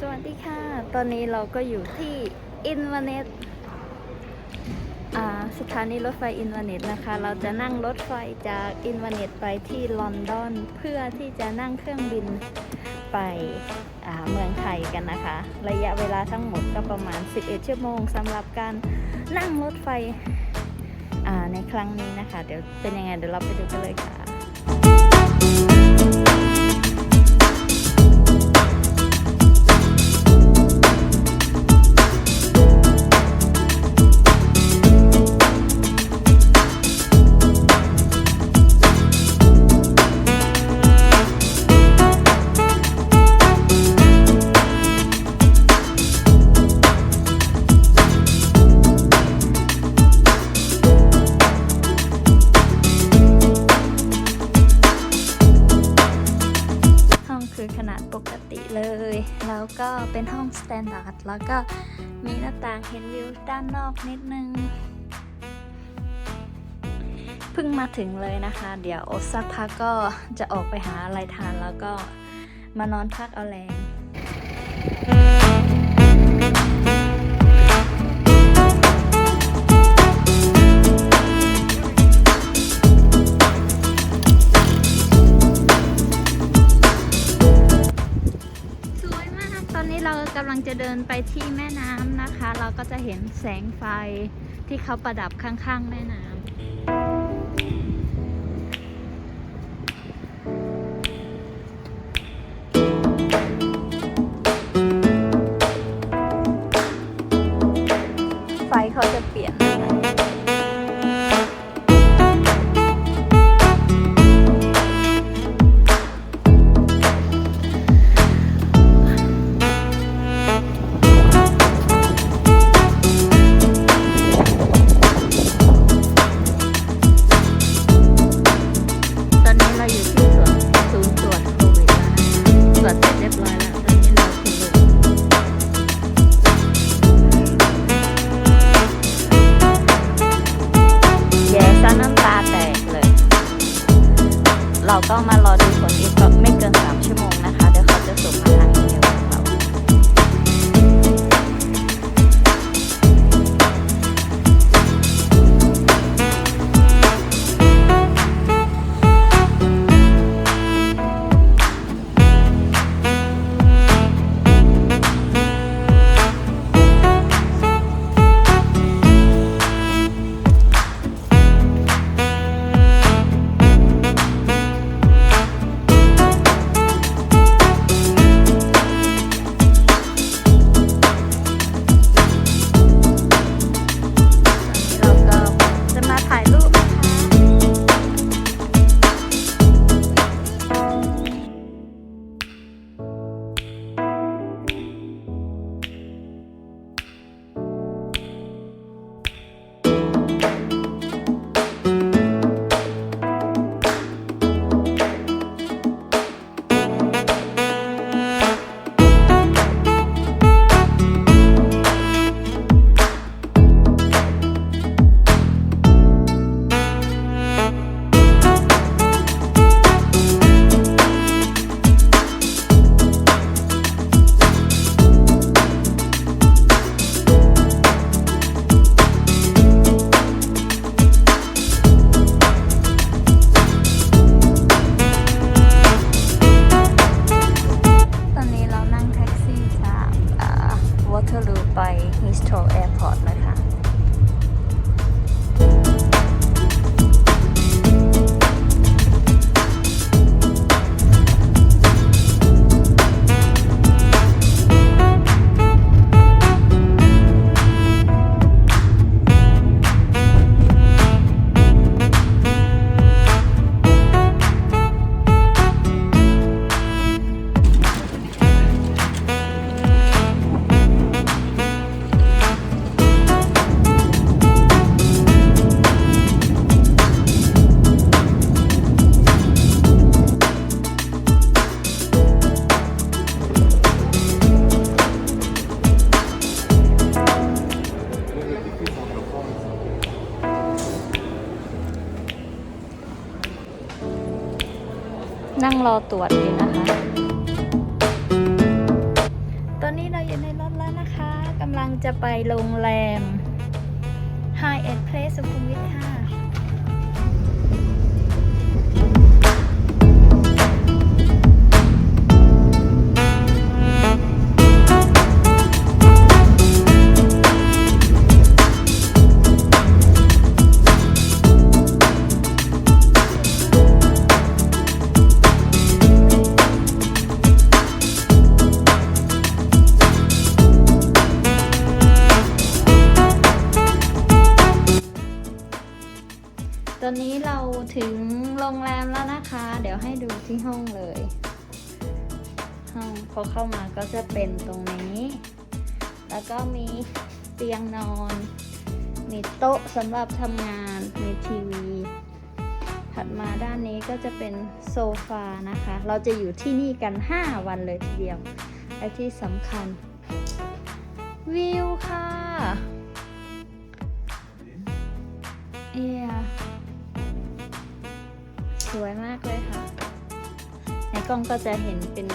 สวัสดีค่ะ ตอนนี้เราก็อยู่ที่อินวาเนตสถานีรถไฟอินวาเนตนะคะ เราจะนั่งรถไฟจากอินวาเนตไปที่ลอนดอนเพื่อที่จะนั่งเครื่องบินไปอ่าเมืองไทยกันนะคะ ระยะเวลาทั้งหมดก็ประมาณ 11 ชั่วโมงสำหรับการนั่งรถไฟอ่าในครั้งนี้นะคะ เดี๋ยวเป็นยังไงเดี๋ยวเราไปดูกันเลยค่ะ ติเลย แล้วก็เป็นห้องสแตนดาร์ดแล้วก็มีหน้าต่างเห็นวิวด้านนอกนิดนึงเพิ่งมาถึงเลยนะคะ เดี๋ยวสักพักก็จะออกไปหาอะไรทานแล้วก็มานอนพักเอาแรง กำลังจะเดินไปที่แม่น้ำนะคะ เราก็จะเห็นแสงไฟที่เขาประดับข้างๆ แม่น้ำไฟเขาจะเปลี่ยน ตรวจอยู่นะคะ ตอนนี้เราอยู่ในรถแล้วนะคะกำลังจะไปโรงแรม High End Place สุขุมวิทค่ะ อนนี้เราถึงโรงแรมแล้วนะคะ เดี๋ยวให้ดูที่ห้องเลย ห้องพอเข้ามาก็จะเป็นตรงนี้ แล้วก็มีเตียงนอน มีโต๊ะสำหรับทำงาน มีทีวี ถัดมาด้านนี้ก็จะเป็นโซฟานะคะ เราจะอยู่ที่นี่กัน 5 วันเลยทีเดียว และที่สำคัญ วิวค่ะเอียส วยมากเลยค่ะ ในกล้องก็จะเห็นเป็น